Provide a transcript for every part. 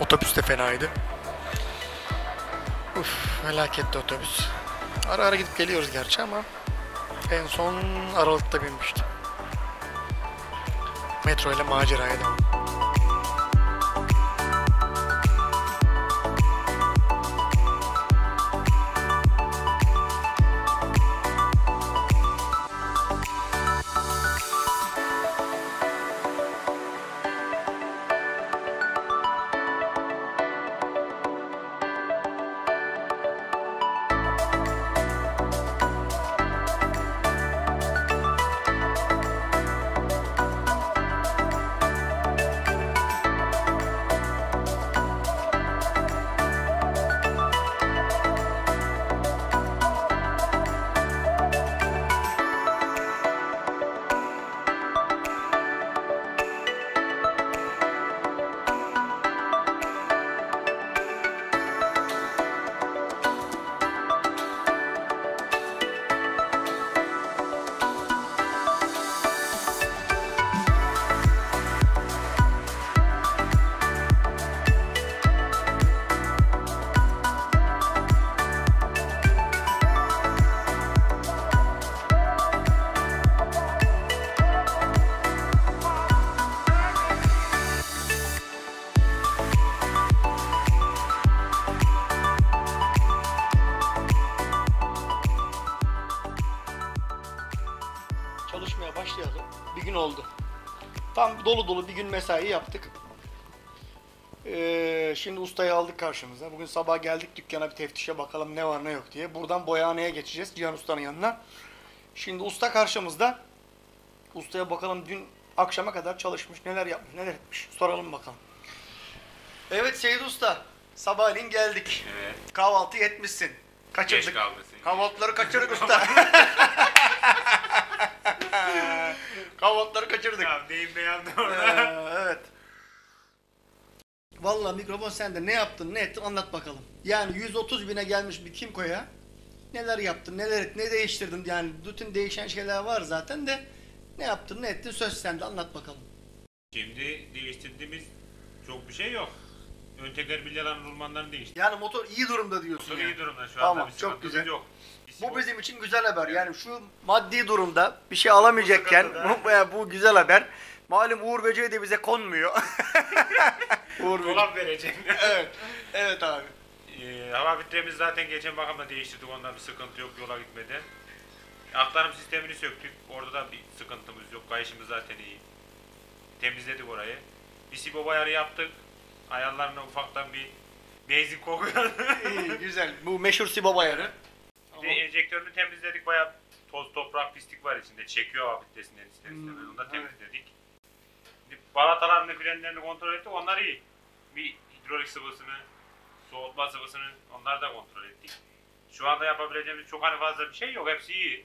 Otobüs de fenaydı. Uf felaketti otobüs. Ara ara gidip geliyoruz gerçi ama en son Aralık'ta binmiştim. Metro ile maceraya devam. Başlayalım. Bir gün oldu. Tam dolu dolu bir gün mesai yaptık. Ee, şimdi ustayı aldık karşımıza. Bugün sabah geldik dükkana bir teftişe bakalım ne var ne yok diye. Buradan boyahaneye geçeceğiz Cihan Usta'nın yanına. Şimdi usta karşımızda. Ustaya bakalım dün akşama kadar çalışmış, neler yapmış, neler etmiş. Soralım bakalım. Evet Seyit Usta, sabahleyin geldik. Evet. Kahvaltı etmişsin. Kaçırdık. Geç kalmışsın. Kahvaltıları kaçırdık usta. Kahvaltıları kaçırdık. Ya deyim beyandı Ee, orada. evet. Vallahi mikrofon sende. Ne yaptın, ne ettin anlat bakalım. Yani 130 bine gelmiş bir Kimco'ya neler yaptın, neler et, ne değiştirdin yani bütün değişen şeyler var zaten de ne yaptın, ne ettin söz sende anlat bakalım. Şimdi değiştirdiğimiz çok bir şey yok. Ön teker bilyaların rulmanlarını değiştirdik. Yani motor iyi durumda diyorsun Çok yani. iyi durumda şu Tamam, anda bir çok sıkıntımız güzel. yok. Bu bizim için güzel haber. Yani şu maddi durumda bir şey alamayacakken Bu güzel haber. Malum Uğur Böceği de bize konmuyor. Uğur Böceği. dolap verecek. Evet. Evet abi. Ee, hava filtremizi zaten geçen bakımda değiştirdik. Ondan bir sıkıntı yok yola gitmeden. Aktarım sistemini söktük. Orada da bir sıkıntımız yok. Kayışımız zaten iyi. Temizledik orayı. Bir sibo ayarı yaptık. Ayarlarına ufaktan bir benzin kokuyor. İyi, güzel. Bu meşhur Sibo ayarı. Bir de enjektörünü temizledik bayağı toz toprak pislik var içinde. Çekiyor hava filtresinden ister istemez. Hmm, Onu da evet. temizledik. Bir balatalarını frenlerini kontrol ettik. Onlar iyi. Bir hidrolik sıvısını, soğutma sıvısını onları da kontrol ettik. Şu anda yapabileceğimiz çok hani fazla bir şey yok. Hepsi iyi.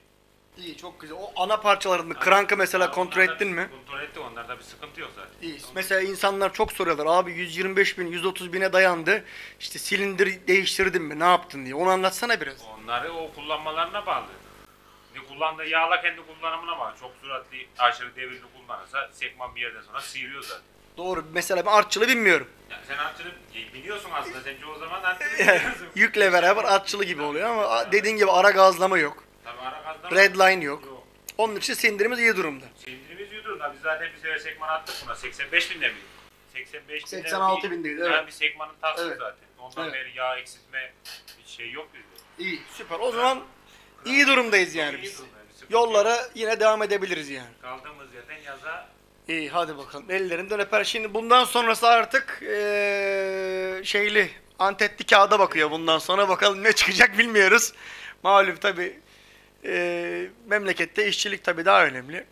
İyi, çok güzel. O ana parçalarını, krankı mesela kontrol onlarda ettin mi? Kontrol ettik. Onlarda bir sıkıntı yok zaten. İyi. Mesela insanlar çok soruyorlar. Abi 125 bin, 130 bine dayandı. İşte silindir değiştirdin mi? Ne yaptın diye. Onu anlatsana biraz. Onları o kullanmalarına bağlı. Bir kullandığı yağla kendi kullanımına bağlı. Çok süratli aşırı devirli kullanırsa sekman bir yerden sonra sıyırıyor zaten. Doğru. Mesela ben artçılı bilmiyorum. Yani sen artçını biliyorsun aslında. Sen çoğu zaman artçını biliyorsun. Yükle beraber artçılı gibi oluyor ama dediğin gibi ara gazlama yok. Tabii ara gazlama- Redline yok. Yok. Onun için sindirimiz iyi durumda. Sindirimiz yudur da biz zaten bir sefer sekman attık buna. 85 binde miydi? 85 binde. 86 bir- bindeydi, Yani evet. bir sekmanın taksi Evet. zaten. Ondan Evet. beri yağ eksiltme bir şey yok bizde. İyi. Süper. O zaman iyi durumdayız yani İyi biz. durumdayız, yok. Yollara yine devam edebiliriz yani. Kaldığımız yerden yaza İyi hadi bakalım. Ellerinden öper. Şimdi bundan sonrası artık eee, şeyli antetli kağıda bakıyor bundan sonra. Bakalım ne çıkacak bilmiyoruz. Malum tabi memlekette işçilik tabi daha önemli.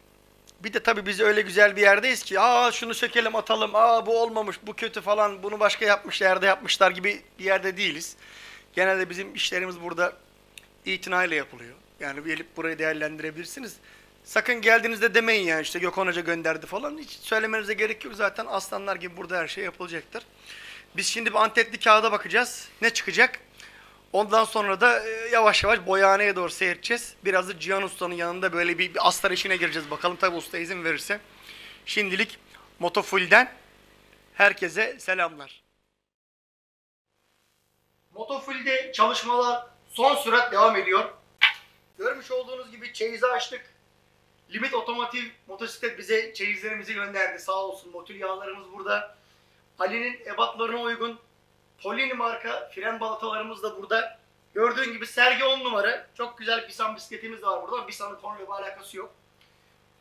Bir de tabi biz öyle güzel bir yerdeyiz ki aa şunu sökelim atalım aa bu olmamış bu kötü falan bunu başka yapmış yerde yapmışlar gibi bir yerde değiliz. Genelde bizim işlerimiz burada itinayla yapılıyor. Yani gelip burayı değerlendirebilirsiniz. Sakın geldiğinizde demeyin yani işte Gökhan Hoca gönderdi falan. Hiç söylemenize gerek yok. Zaten aslanlar gibi burada her şey yapılacaktır. Biz şimdi bir antetli kağıda bakacağız. Ne çıkacak? Ondan sonra da e, yavaş yavaş boyahaneye doğru seyredeceğiz. Biraz da Cihan Usta'nın yanında böyle bir, bir astar işine gireceğiz. Bakalım tabi usta izin verirse. Şimdilik Moto Full'den Herkese selamlar. Motofil'de çalışmalar son sürat devam ediyor. Görmüş olduğunuz gibi çeyizi açtık. Limit Otomotiv motosiklet bize çeyizlerimizi gönderdi. Sağ olsun motor yağlarımız burada. Ali'nin ebatlarına uygun Polini marka fren balatalarımız da burada. Gördüğün gibi sergi 10 numara. Çok güzel Bisan bisikletimiz de var burada. Bisan'ın konuyla bir alakası yok.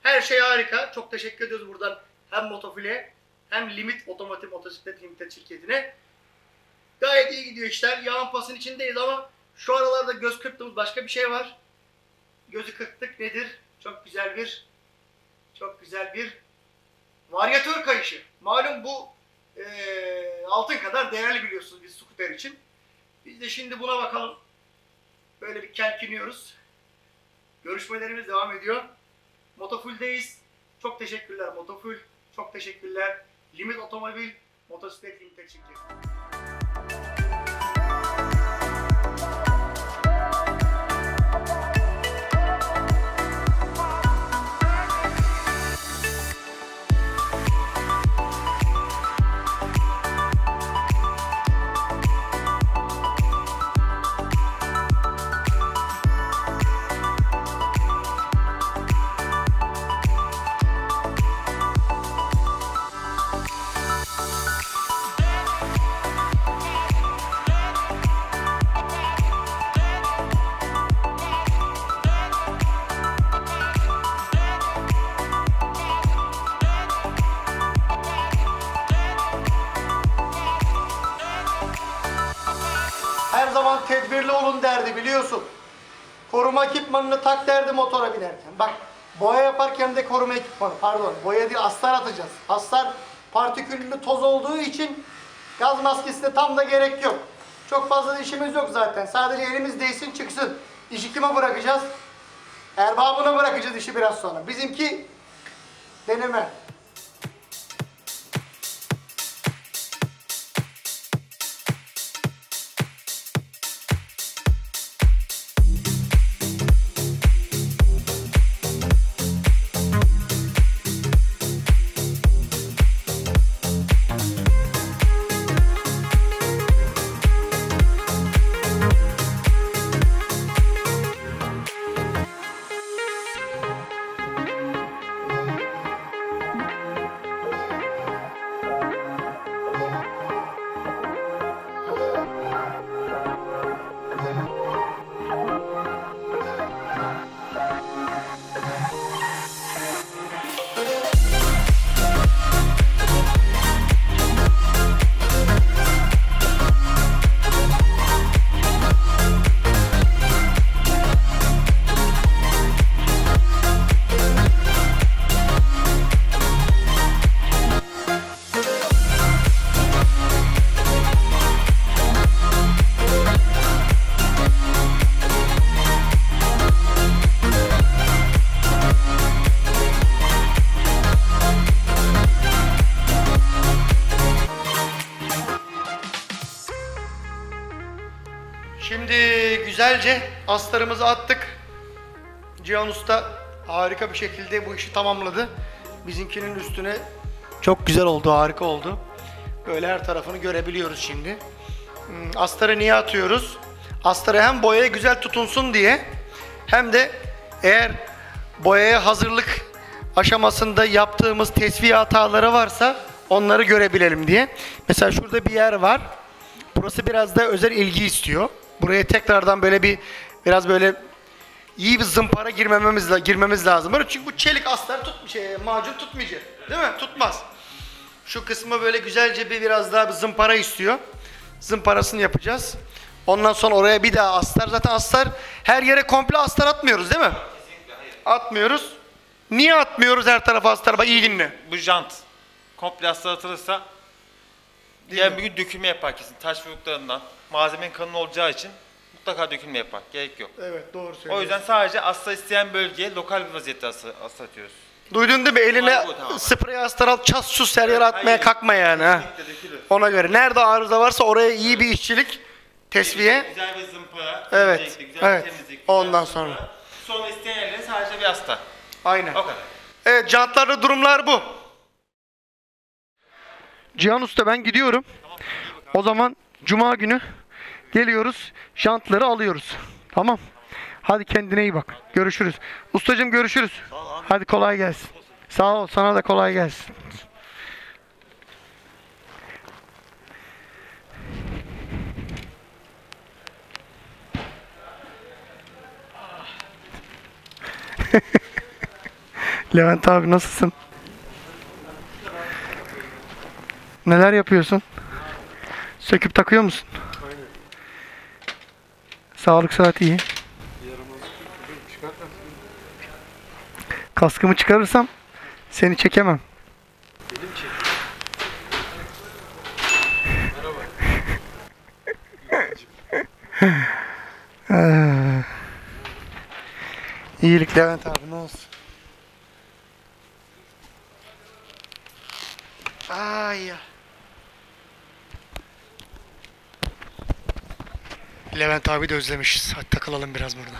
Her şey harika. Çok teşekkür ediyoruz buradan hem Motofil'e hem Limit Otomotiv Motosiklet Limited şirketine. Gayet iyi gidiyor işler. Yağın pasın içindeyiz ama şu aralarda göz kırptığımız başka bir şey var. Gözü kırptık nedir? Çok güzel bir çok güzel bir varyatör kayışı. Malum bu eee, altın kadar değerli biliyorsunuz biz skuter için. Biz de şimdi buna bakalım. Böyle bir kelkiniyoruz. Görüşmelerimiz devam ediyor. Motofull'deyiz. Çok teşekkürler Motofull. Çok teşekkürler. Limit Otomobil Motosiklet Limited şirketi. Zaman tedbirli olun derdi biliyorsun. Koruma ekipmanını tak derdi motora binerken. Bak boya yaparken de koruma ekipmanı pardon boya değil astar atacağız. Astar partiküllü toz olduğu için gaz maskesi de tam da gerek yok. Çok fazla işimiz yok zaten. Sadece elimiz değsin çıksın. İşi kime bırakacağız? Erbabına bırakacağız işi biraz sonra. Bizimki deneme. Güzelce astarımızı attık. Cihan Usta harika bir şekilde bu işi tamamladı. Bizimkinin üstüne çok güzel oldu, harika oldu. Böyle her tarafını görebiliyoruz şimdi. Hmm, Astarı niye atıyoruz? Astarı hem boyaya güzel tutunsun diye hem de eğer boyaya hazırlık aşamasında yaptığımız tesviye hataları varsa onları görebilelim diye. Mesela şurada bir yer var. Burası biraz da özel ilgi istiyor. Buraya tekrardan böyle bir biraz böyle iyi bir zımpara girmememiz girmemiz lazım. Böyle çünkü bu çelik astar tut şey macun tutmayacak. Değil mi? Tutmaz. Şu kısmı böyle güzelce bir biraz daha bir zımpara istiyor. Zımparasını yapacağız. Ondan sonra oraya bir daha astar. Zaten astar her yere komple astar atmıyoruz değil mi? Atmıyoruz. Niye atmıyoruz her tarafa astar? Bak iyi dinle. bu jant komple hasta atılırsa diğer bir gün dökülme yapar kesin. Taş vuruklarından malzemenin kalın olacağı için mutlaka dökülme yapar. Gerek yok. Evet doğru söylüyorsun. O yüzden sadece hasta isteyen bölgeye lokal bir vaziyette hasta, hasta atıyoruz. Duydun değil mi? Eline bu, tamam. sprey astar al ças sus her yere atmaya Hayır. kalkma yani ha. Kesinlikle dökülür. Ona göre nerede arıza varsa oraya iyi bir işçilik, tesviye. Güzel bir zımpara. Evet, öncelikle güzel bir evet. temizlik, güzel Ondan bir zımpara. sonra. Sonra isteyen yerlere sadece bir hasta. Aynen. O kadar. Evet jantlarda durumlar bu. Cihan Usta ben gidiyorum. O zaman Cuma günü geliyoruz. Jantları alıyoruz. Tamam. Hadi kendine iyi bak. Görüşürüz. Ustacığım görüşürüz. Hadi kolay gelsin. Sağ ol. Sana da kolay gelsin. Levent abi nasılsın? Neler yapıyorsun? Söküp takıyor musun? Sağlık saati iyi. Kaskımı çıkarırsam seni çekemem. Ee, İyilik Levent abi ne olsun. Ay. Levent abi de özlemişiz. Hadi takılalım biraz burada.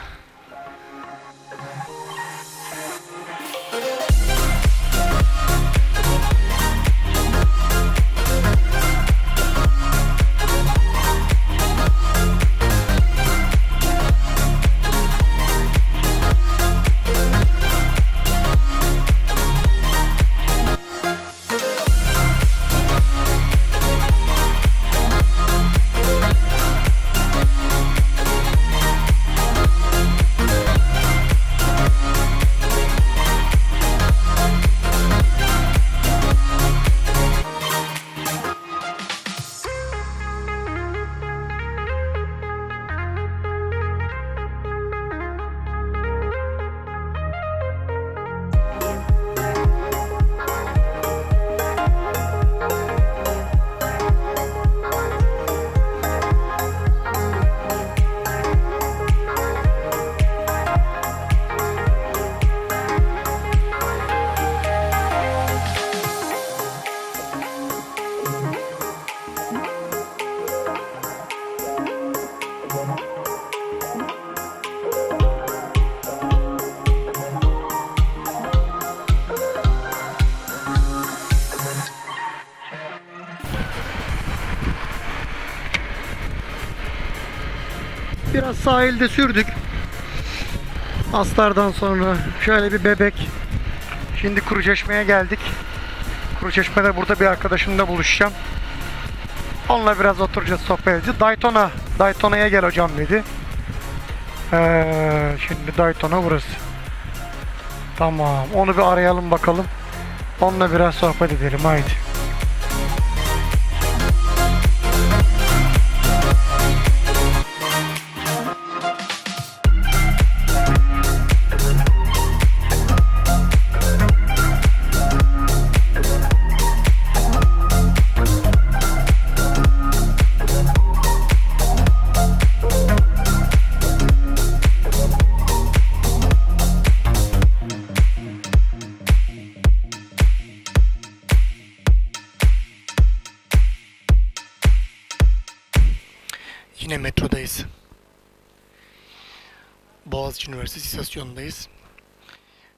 Biraz sahilde sürdük. Aslardan sonra şöyle bir bebek. Şimdi Kuruçeşme'ye geldik. Kuruçeşme'de burada bir arkadaşımla buluşacağım. Onunla biraz oturacağız, sohbet edeceğiz. Daytona, Daytona'ya gel hocam dedi. Ee, şimdi Daytona burası. Tamam, onu bir arayalım bakalım. Onunla biraz sohbet edelim, haydi. Yine metrodayız. Boğaziçi Üniversitesi istasyonundayız.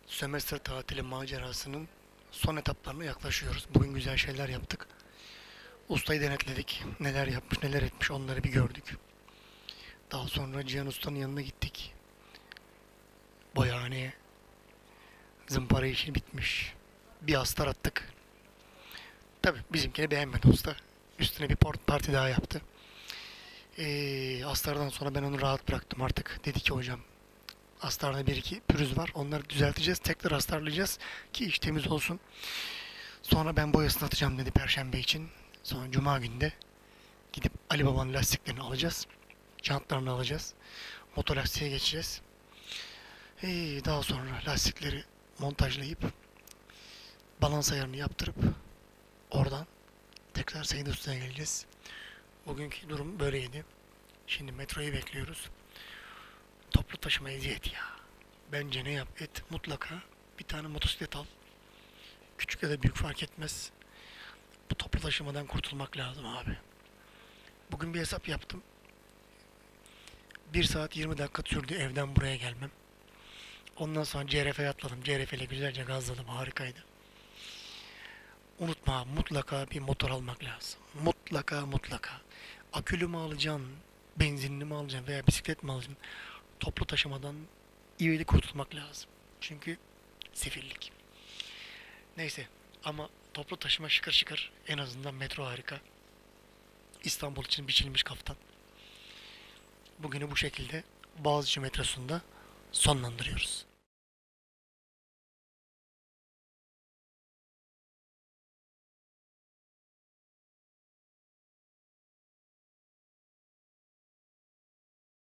Sömestr tatili macerasının son etaplarına yaklaşıyoruz. Bugün güzel şeyler yaptık. Ustayı denetledik. Neler yapmış, neler etmiş onları bir gördük. Daha sonra Cihan Usta'nın yanına gittik. Boyahaneye. Zımpara işi bitmiş. Bir astar attık. Tabi bizimkini beğenmedi usta. Üstüne bir port parti daha yaptı. Ee, astardan sonra ben onu rahat bıraktım artık. Dedi ki hocam astarda bir iki pürüz var. Onları düzelteceğiz. Tekrar astarlayacağız ki iş temiz olsun. Sonra ben boyasını atacağım dedi perşembe için. Sonra cuma günde gidip Ali Baba'nın lastiklerini alacağız. Jantlarını alacağız. Motolastiğe geçeceğiz. Ee, daha sonra lastikleri montajlayıp balans ayarını yaptırıp oradan tekrar Seyit Usta'ya geleceğiz. Bugünkü durum böyleydi. Şimdi metroyu bekliyoruz. Toplu taşıma eziyet ya. Bence ne yap et mutlaka bir tane motosiklet al. Küçük ya da büyük fark etmez. Bu toplu taşımadan kurtulmak lazım abi. Bugün bir hesap yaptım. 1 saat 20 dakika sürdü evden buraya gelmem. Ondan sonra CRF'ye atladım. CRF ile güzelce gazladım. Harikaydı. Unutma mutlaka bir motor almak lazım. Mutlaka mutlaka. Akülü mü alacaksın, benzinli mi alacaksın veya bisiklet mi alacaksın? Toplu taşımadan ivedi kurtulmak lazım. Çünkü sefillik. Neyse ama toplu taşıma şıkır şıkır en azından metro harika. İstanbul için biçilmiş kaftan. Bugünü bu şekilde Boğaziçi metrosunda sonlandırıyoruz.